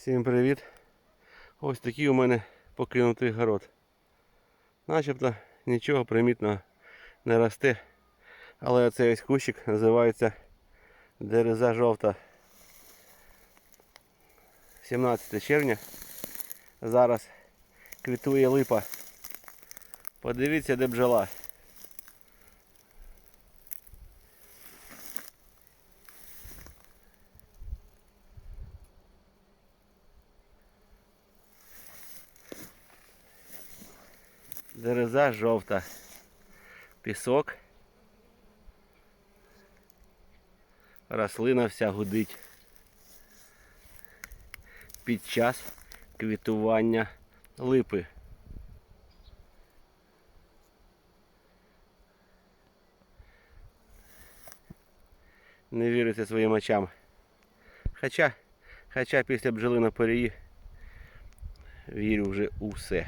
Всім привіт! Ось такий у мене покинутий город. Начебто нічого примітного не росте. Але оцей ось кущик називається дереза жовта. 17 червня. Зараз квітує липа. Подивіться, де бджола. Дереза жовта. Пісок. Рослина вся гудить. Під час квітування липи. Не віриться своїм очам. Хоча, хоча після бджоли на порії вірю вже у все.